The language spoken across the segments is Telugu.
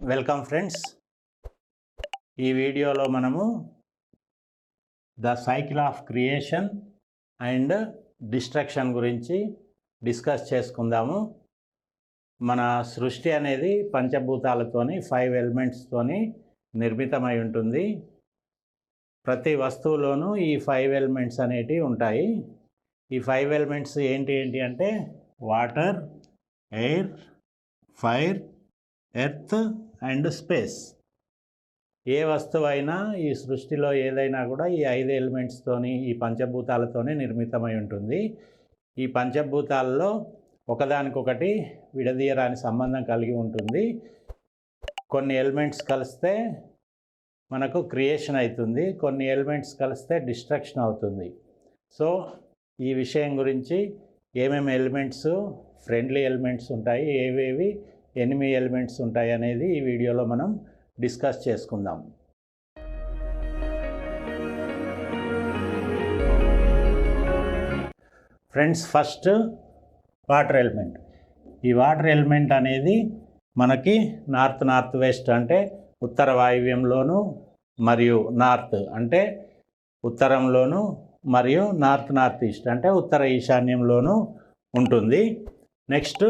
వెల్కమ్ ఫ్రెండ్స్ ఈ వీడియోలో మనము the cycle of creation and destruction గురించి డిస్కస్ చేసుకుందాము. మన సృష్టి అనేది పంచభూతాలతోని ఫైవ్ ఎలిమెంట్స్తోని నిర్మితమై ఉంటుంది. ప్రతి వస్తువులోనూ ఈ ఫైవ్ ఎలిమెంట్స్ అనేటివి ఉంటాయి. ఈ ఫైవ్ ఎలిమెంట్స్ ఏంటి ఏంటి అంటే water air fire earth and space. ఏ వస్తువు అయినా ఈ సృష్టిలో ఏదైనా కూడా ఈ ఐదు ఎలిమెంట్స్తోని ఈ పంచభూతాలతోనే నిర్మితమై ఉంటుంది. ఈ పంచభూతాల్లో ఒకదానికొకటి విడదీయరాని సంబంధం కలిగి ఉంటుంది. కొన్ని ఎలిమెంట్స్ కలిస్తే మనకు క్రియేషన్ అవుతుంది. కొన్ని ఎలిమెంట్స్ కలిస్తే డిస్ట్రక్షన్ అవుతుంది. సో ఈ విషయం గురించి ఏమేమి ఎలిమెంట్స్ ఫ్రెండ్లీ ఎలిమెంట్స్ ఉంటాయి ఏవేవి ఎనిమి ఎలిమెంట్స్ ఉంటాయి అనేది ఈ వీడియోలో మనం డిస్కస్ చేసుకుందాం. Friends first water element. ఈ వాటర్ ఎలిమెంట్ అనేది మనకి నార్త్ నార్త్ వెస్ట్ అంటే ఉత్తర వాయువ్యంలోను మరియు నార్త్ అంటే ఉత్తరంలోను మరియు నార్త్ నార్త్ ఈస్ట్ అంటే ఉత్తర ఈశాన్యంలోను ఉంటుంది. Next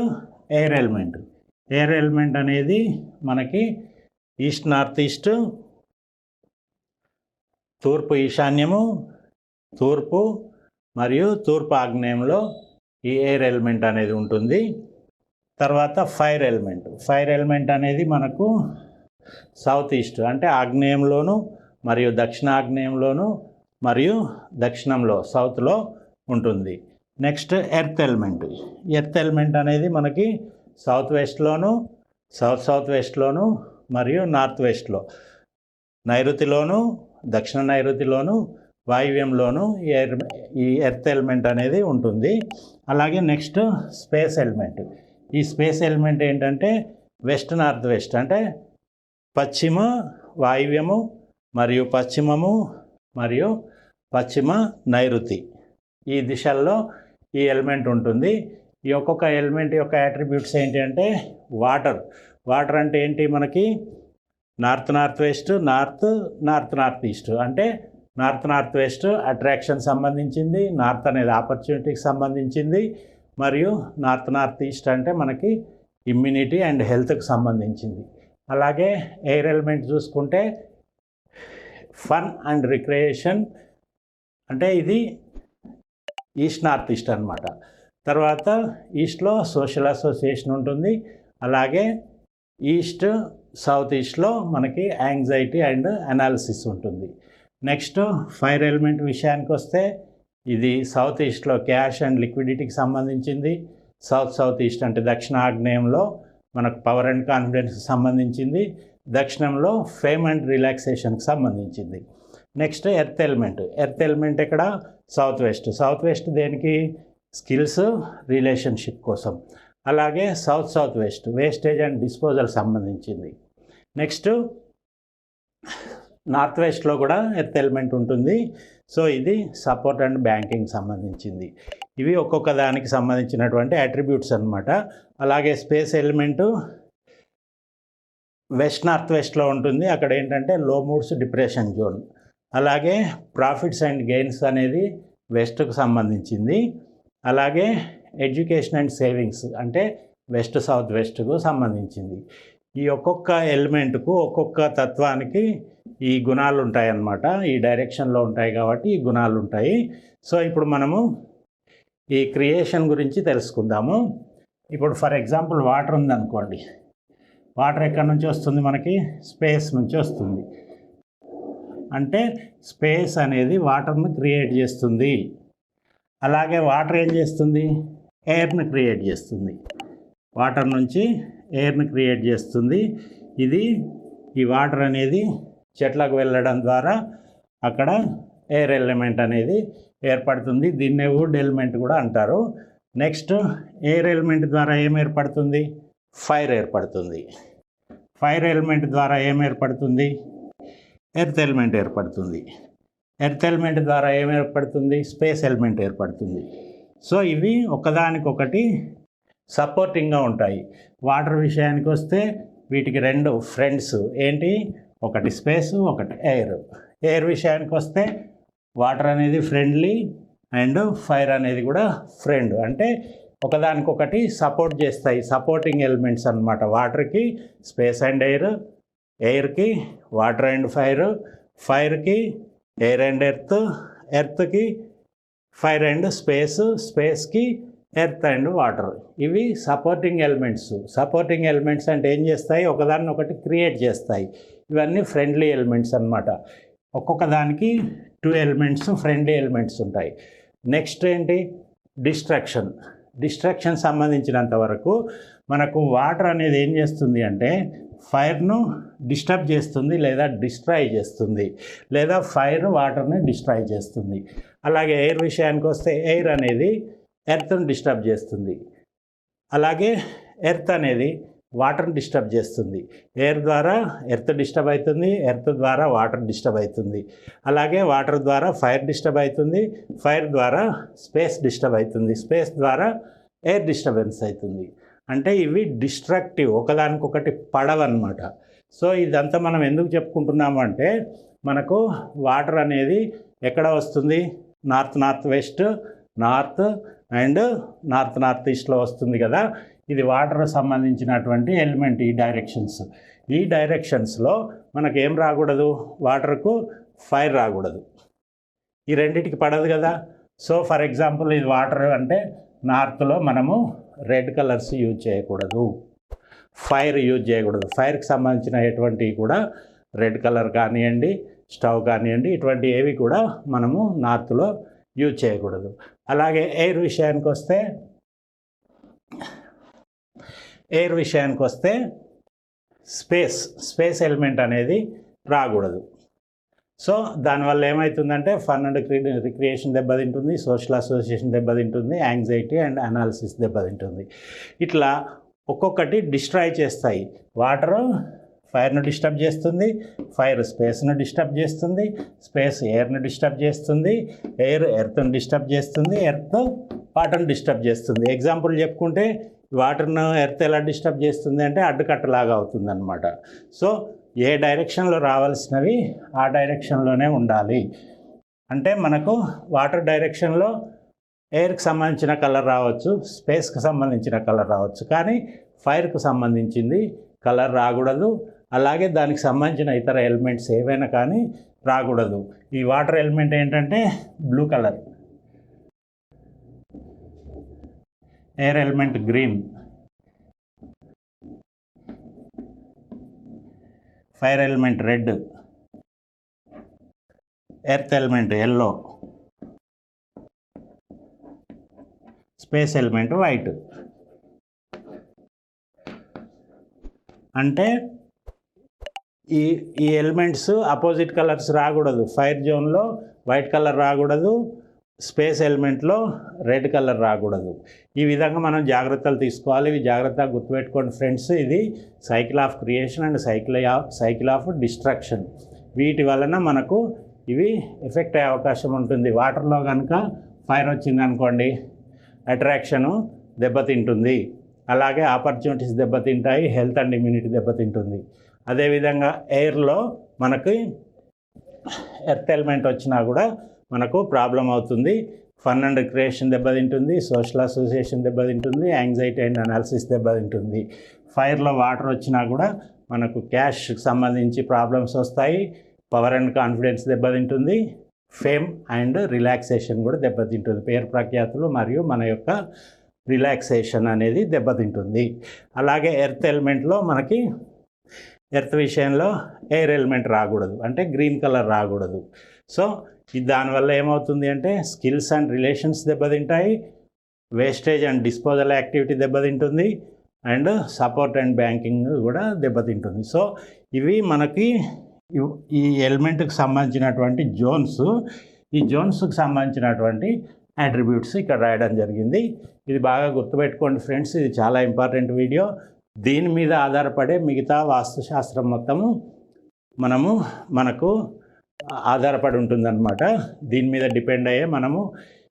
air element. Air element అనేది మనకి ఈస్ట్ నార్త్ ఈస్ట్ తూర్పు ఈశాన్యము తూర్పు మరియు తూర్పు ఆగ్నేయంలో ఈ ఎయిర్ ఎలిమెంట్ అనేది ఉంటుంది. తర్వాత ఫైర్ ఎలిమెంట్ ఫైర్ ఎలిమెంట్ అనేది మనకు సౌత్ ఈస్ట్ అంటే ఆగ్నేయంలోను మరియు దక్షిణ ఆగ్నేయంలోను మరియు దక్షిణంలో సౌత్లో ఉంటుంది. Next earth element earth element అనేది మనకి సౌత్ వెస్ట్లోను సౌత్ సౌత్ వెస్ట్లోను మరియు నార్త్ వెస్ట్లో. నైరుతిలోను దక్షిణ నైరుతిలోను వాయువ్యంలోను ఈ ఎయిర్ ఈ ఎర్త్ ఎలిమెంట్ అనేది ఉంటుంది. అలాగే నెక్స్ట్ స్పేస్ ఎలిమెంట్. ఈ స్పేస్ ఎలిమెంట్ ఏంటంటే వెస్ట్ నార్త్ వెస్ట్ అంటే పశ్చిమ వాయువ్యము మరియు పశ్చిమము మరియు పశ్చిమ నైరుతి. ఈ దిశల్లో ఈ ఎలిమెంట్ ఉంటుంది. ఈ ఒక్కొక్క ఎలిమెంట్ యొక్క యాట్రిబ్యూట్స్ ఏంటి అంటే వాటర్ వాటర్ అంటే ఏంటి మనకి? North north west north north north east అంటే నార్త్ నార్త్ వెస్ట్ అట్రాక్షన్ సంబంధించింది నార్త్ అనేది ఆపర్చునిటీకి సంబంధించింది మరియు నార్త్ నార్త్ ఈస్ట్ అంటే మనకి ఇమ్యూనిటీ అండ్ హెల్త్కి సంబంధించింది. అలాగే ఎయిర్ ఎలిమెంట్ చూసుకుంటే ఫన్ అండ్ రిక్రియేషన్ అంటే ఇది ఈస్ట్ నార్త్ ఈస్ట్ అనమాట తర్వాత ఈస్ట్లో సోషల్ అసోసియేషన్ ఉంటుంది. అలాగే ఈస్ట్ సౌత్ ఈస్ట్లో మనకి యాంగ్జైటీ అండ్ అనాలిసిస్ ఉంటుంది. నెక్స్ట్ ఫైర్ ఎలిమెంట్ విషయానికి వస్తే ఇది సౌత్ ఈస్ట్లో క్యాష్ అండ్ లిక్విడిటీకి సంబంధించింది. సౌత్ సౌత్ ఈస్ట్ అంటే దక్షిణ ఆగ్నేయంలో మనకు పవర్ అండ్ కాన్ఫిడెన్స్కి సంబంధించింది. దక్షిణంలో ఫేమ్ అండ్ రిలాక్సేషన్కి సంబంధించింది. Next earth element. Earth element ఇక్కడ సౌత్ వెస్ట్. సౌత్ వెస్ట్ దేనికి? స్కిల్స్ రిలేషన్షిప్ కోసం. అలాగే south south west wastage and disposal సంబంధించింది. నెక్స్ట్ నార్త్ వెస్ట్లో కూడా ఎర్త్ ఎలిమెంట్ ఉంటుంది. సో ఇది సపోర్ట్ అండ్ బ్యాంకింగ్ సంబంధించింది. ఇవి ఒక్కొక్క దానికి సంబంధించినటువంటి అట్రిబ్యూట్స్ అనమాట అలాగే స్పేస్ ఎలిమెంటు వెస్ట్ నార్త్ వెస్ట్లో ఉంటుంది. అక్కడ ఏంటంటే లో మూడ్స్ డిప్రెషన్ జోన్. అలాగే ప్రాఫిట్స్ అండ్ గెయిన్స్ అనేది వెస్ట్కు సంబంధించింది. అలాగే ఎడ్యుకేషన్ అండ్ సేవింగ్స్ అంటే వెస్ట్ సౌత్ వెస్ట్కు సంబంధించింది. ఈ ఒక్కొక్క ఎలిమెంట్కు ఒక్కొక్క తత్వానికి ఈ గుణాలు ఉంటాయి అన్నమాట ఈ డైరెక్షన్లో ఉంటాయి కాబట్టి ఈ గుణాలు ఉంటాయి. సో ఇప్పుడు మనము ఈ క్రియేషన్ గురించి తెలుసుకుందాము. ఇప్పుడు ఫర్ ఎగ్జాంపుల్ వాటర్ ఉందనుకోండి. వాటర్ ఎక్కడి నుంచి వస్తుంది మనకి? స్పేస్ నుంచి వస్తుంది. అంటే స్పేస్ అనేది వాటర్ను క్రియేట్ చేస్తుంది. అలాగే వాటర్ ఏం చేస్తుంది? ఎయిర్ని క్రియేట్ చేస్తుంది. వాటర్ నుంచి ఎయిర్ని క్రియేట్ చేస్తుంది. ఇది ఈ వాటర్ అనేది చెట్లకు వెళ్ళడం ద్వారా అక్కడ ఎయిర్ ఎలిమెంట్ అనేది ఏర్పడుతుంది. దీన్నే వుడ్ ఎలిమెంట్ కూడా అంటారు. నెక్స్ట్ ఎయిర్ ఎలిమెంట్ ద్వారా ఏం ఏర్పడుతుంది? ఫైర్ ఏర్పడుతుంది. ఫైర్ ఎలిమెంట్ ద్వారా ఏం ఏర్పడుతుంది? ఎర్త్ ఎలిమెంట్ ఏర్పడుతుంది. ఎర్త్ ఎలిమెంట్ ద్వారా ఏం ఏర్పడుతుంది? స్పేస్ ఎలిమెంట్ ఏర్పడుతుంది. సో ఇవి ఒకదానికొకటి సపోర్టింగ్గా ఉంటాయి. వాటర్ విషయానికి వస్తే వీటికి రెండు ఫ్రెండ్స్ ఏంటి? ఒకటి స్పేస్ ఒకటి ఎయిర్ ఎయిర్ విషయానికి వస్తే వాటర్ అనేది ఫ్రెండ్లీ అండ్ ఫైర్ అనేది కూడా ఫ్రెండ్ అంటే ఒకదానికొకటి సపోర్ట్ చేస్తాయి. సపోర్టింగ్ ఎలిమెంట్స్ అనమాట వాటర్కి స్పేస్ అండ్ ఎయిర్ ఎయిర్కి వాటర్ అండ్ ఫైర్ ఫైర్కి ఎయిర్ అండ్ ఎర్త్? ఎర్త్కి ఫైర్ అండ్ స్పేస్ స్పేస్కి ఎర్త్ అండ్ వాటర్. ఇవి సపోర్టింగ్ ఎలిమెంట్స్. సపోర్టింగ్ ఎలిమెంట్స్ అంటే ఏం చేస్తాయి? ఒకదాన్ని ఒకటి క్రియేట్ చేస్తాయి. ఇవన్నీ ఫ్రెండ్లీ ఎలిమెంట్స్ అన్నమాట. ఒక్కొక్క దానికి టూ ఎలిమెంట్స్ ఫ్రెండ్లీ ఎలిమెంట్స్ ఉంటాయి. నెక్స్ట్ ఏంటి? డిస్ట్రక్షన్. డిస్ట్రక్షన్ సంబంధించినంత వరకు మనకు వాటర్ అనేది ఏం చేస్తుంది అంటే ఫైర్ను డిస్టర్బ్ చేస్తుంది లేదా డిస్ట్రాయ్ చేస్తుంది. లేదా ఫైర్ వాటర్ని డిస్ట్రాయ్ చేస్తుంది. అలాగే ఎయిర్ విషయానికి వస్తే ఎయిర్ అనేది ఎర్త్ను డిస్టర్బ్ చేస్తుంది. అలాగే ఎర్త్ అనేది వాటర్ని డిస్టర్బ్ చేస్తుంది. ఎయిర్ ద్వారా ఎర్త్ డిస్టర్బ్ అవుతుంది ఎర్త్ ద్వారా వాటర్ డిస్టర్బ్ అవుతుంది. అలాగే వాటర్ ద్వారా ఫైర్ డిస్టర్బ్ అవుతుంది ఫైర్ ద్వారా స్పేస్ డిస్టర్బ్ అవుతుంది. స్పేస్ ద్వారా ఎయిర్ డిస్టర్బెన్స్ అవుతుంది. అంటే ఇవి డిస్ట్రక్టివ్ ఒకదానికొకటి పడవన్నమాట. సో ఇదంతా మనం ఎందుకు చెప్పుకుంటున్నాము అంటే మనకు వాటర్ అనేది ఎక్కడ వస్తుంది? North north west north and north north ఈస్ట్లో వస్తుంది కదా. ఇది వాటర్ సంబంధించినటువంటి ఎలిమెంట్ ఈ డైరెక్షన్స్. ఈ డైరెక్షన్స్లో మనకు ఏం రాకూడదు? వాటర్కు ఫైర్ రాకూడదు. ఈ రెండిటికి పడదు కదా. సో ఫర్ ఎగ్జాంపుల్ ఇది వాటర్ అంటే నార్త్లో మనము రెడ్ కలర్స్ యూజ్ చేయకూడదు. ఫైర్ యూజ్ చేయకూడదు. ఫైర్కి సంబంధించిన ఎటువంటివి కూడా రెడ్ కలర్ కానివ్వండి స్టవ్ కానివ్వండి ఇటువంటి ఏవి కూడా మనము నార్త్లో యూజ్ చేయకూడదు. అలాగే ఎయిర్ విషయానికి వస్తే ఎయిర్ విషయానికి వస్తే స్పేస్ స్పేస్ ఎలిమెంట్ అనేది రాకూడదు. సో దానివల్ల ఏమవుతుందంటే ఫన్ అండ్ రిక్రియేషన్ దెబ్బతింటుంది సోషల్ అసోసియేషన్ దెబ్బతింటుంది యాంగ్జైటీ అండ్ అనాలిసిస్ దెబ్బతింటుంది. ఇట్లా ఒక్కొక్కటి డిస్ట్రాయ్ చేస్తాయి. వాటరు ఫైర్ను డిస్టర్బ్ చేస్తుంది ఫైర్ స్పేస్ను డిస్టర్బ్ చేస్తుంది స్పేస్ ఎయిర్ను డిస్టర్బ్ చేస్తుంది ఎయిర్ ఎర్త్ను డిస్టర్బ్ చేస్తుంది ఎర్త్ వాటర్ని డిస్టర్బ్ చేస్తుంది. ఎగ్జాంపుల్ చెప్పుకుంటే వాటర్ను ఎర్త్ ఎలా డిస్టర్బ్ చేస్తుంది అంటే అడ్డుకట్టలాగా అవుతుంది అనమాట సో ఏ డైరెక్షన్లో రావాల్సినవి ఆ డైరెక్షన్లోనే ఉండాలి. అంటే మనకు వాటర్ డైరెక్షన్లో ఎయిర్కి సంబంధించిన కలర్ రావచ్చు స్పేస్కి సంబంధించిన కలర్ రావచ్చు. కానీ ఫైర్కు సంబంధించింది కలర్ రాకూడదు. అలాగే దానికి సంబంధించిన ఇతర ఎలిమెంట్స్ ఏవైనా కానీ రాకూడదు. ఈ వాటర్ ఎలిమెంట్ ఏంటంటే blue colour. Air element green. Fire element red earth element yellow space element white. అంటే ఈ ఈ ఎలిమెంట్స్ అపోజిట్ కలర్స్ రాకూడదు. ఫైర్ జోన్లో వైట్ కలర్ రాకూడదు. స్పేస్ ఎలిమెంట్లో రెడ్ కలర్ రాకూడదు. ఈ విధంగా మనం జాగ్రత్తలు తీసుకోవాలి. ఇవి జాగ్రత్తగా గుర్తుపెట్టుకోండి ఫ్రెండ్స్. ఇది cycle of creation and cycle of cycle of destruction. వీటి వలన మనకు ఇవి ఎఫెక్ట్ అయ్యే అవకాశం ఉంటుంది. వాటర్లో కనుక ఫైర్ వచ్చింది అనుకోండి అట్రాక్షను దెబ్బతింటుంది. అలాగే ఆపర్చునిటీస్ దెబ్బతింటాయి హెల్త్ అండ్ ఇమ్యూనిటీ దెబ్బతింటుంది. అదేవిధంగా ఎయిర్లో మనకి ఎర్త్ ఎలిమెంట్ వచ్చినా కూడా మనకు ప్రాబ్లం అవుతుంది. ఫన్ అండ్ క్రియేషన్ దెబ్బతింటుంది సోషల్ అసోసియేషన్ దెబ్బతింటుంది యాంగ్జైటీ అండ్ అనాలిసిస్ దెబ్బతింటుంది. ఫైర్లో వాటర్ వచ్చినా కూడా మనకు క్యాష్కి సంబంధించి ప్రాబ్లమ్స్ వస్తాయి పవర్ అండ్ కాన్ఫిడెన్స్ దెబ్బతింటుంది ఫేమ్ అండ్ రిలాక్సేషన్ కూడా దెబ్బతింటుంది. పేరు ప్రఖ్యాతులు మరియు మన యొక్క రిలాక్సేషన్ అనేది దెబ్బతింటుంది. అలాగే ఎర్త్ ఎలిమెంట్లో మనకి ఎర్త్ విషయంలో ఎయిర్ ఎలిమెంట్ రాకూడదు. అంటే గ్రీన్ కలర్ రాకూడదు. సో దానివల్ల ఏమవుతుంది అంటే స్కిల్స్ అండ్ రిలేషన్స్ దెబ్బతింటాయి వేస్టేజ్ అండ్ డిస్పోజల్ యాక్టివిటీ దెబ్బతింటుంది అండ్ సపోర్ట్ అండ్ బ్యాంకింగ్ కూడా దెబ్బతింటుంది. సో ఇవి మనకి ఈ ఎలిమెంట్కి సంబంధించినటువంటి జోన్స్ ఈ జోన్స్కి సంబంధించినటువంటి అట్రిబ్యూట్స్ ఇక్కడ రాయడం జరిగింది. ఇది బాగా గుర్తుపెట్టుకోండి ఫ్రెండ్స్ ఇది చాలా ఇంపార్టెంట్ వీడియో. దీని మీద ఆధారపడే మిగతా వాస్తుశాస్త్రం మొత్తము మనము మనకు ఆధారపడి ఉంటుందన్నమాట. దీని మీద డిపెండ్ అయ్యే మనము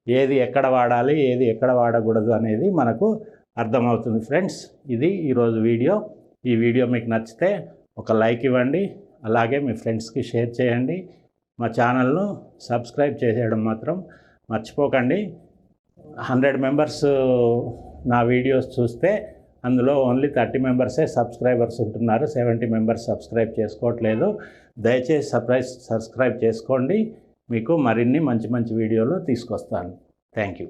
ఏది ఎక్కడ వాడాలి ఏది ఎక్కడ వాడకూడదు అనేది మనకు అర్థమవుతుంది ఫ్రెండ్స్. ఇది ఈరోజు వీడియో. ఈ వీడియో మీకు నచ్చితే ఒక లైక్ ఇవ్వండి అలాగే మీ ఫ్రెండ్స్కి షేర్ చేయండి. మా ఛానల్ను సబ్స్క్రైబ్ చేసేయడం మాత్రం మర్చిపోకండి. హండ్రెడ్ మెంబర్స్ నా వీడియోస్ చూస్తే అందులో ఓన్లీ థర్టీ మెంబర్సే సబ్స్క్రైబర్స్ ఉంటున్నారు. సెవెంటీ మెంబర్స్ సబ్స్క్రైబ్ చేసుకోవట్లేదు. దయచేసి సర్ప్రైజ్ సబ్స్క్రైబ్ చేసుకోండి. మీకు మరిన్ని మంచి మంచి వీడియోలు తీసుకొస్తాను. Thank you